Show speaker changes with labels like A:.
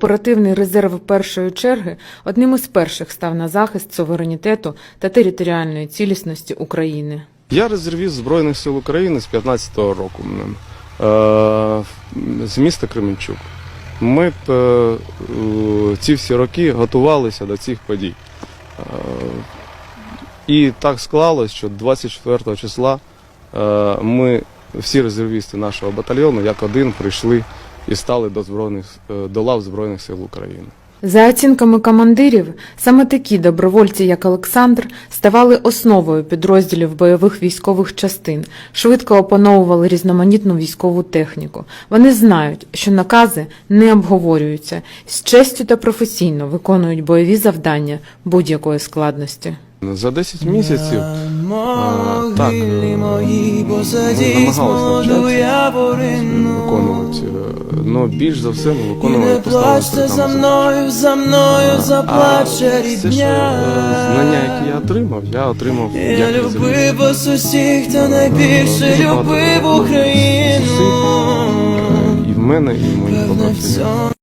A: Оперативний резерв першої черги одним із перших став на захист суверенітету та територіальної цілісності України.
B: Я резервіст Збройних сил України з 15-го року. Е, з міста Кременчук. Ми е, ці всі роки готувалися до цих подій. Е, і так склалось, що 24 числа ми, всі резервісти нашого батальйону, як один, прийшли і стали до, збройних, е, до лав Збройних сил України.
A: За оцінками командирів, саме такі добровольці, як Олександр, ставали основою підрозділів бойових військових частин, швидко опановували різноманітну військову техніку. Вони знають, що накази не обговорюються, з честю та професійно виконують бойові завдання будь-якої складності.
B: За 10 місяців
C: А,
B: так, намагалися навчатися. Але більш за все ми
C: І не
B: виконували
C: плачте за мною, за мною заплаче рідня.
B: знання, які я отримав, я отримав
C: Я любив вас усіх, та найбільше любив Україну.
B: І в мене, і в моїх побратимів.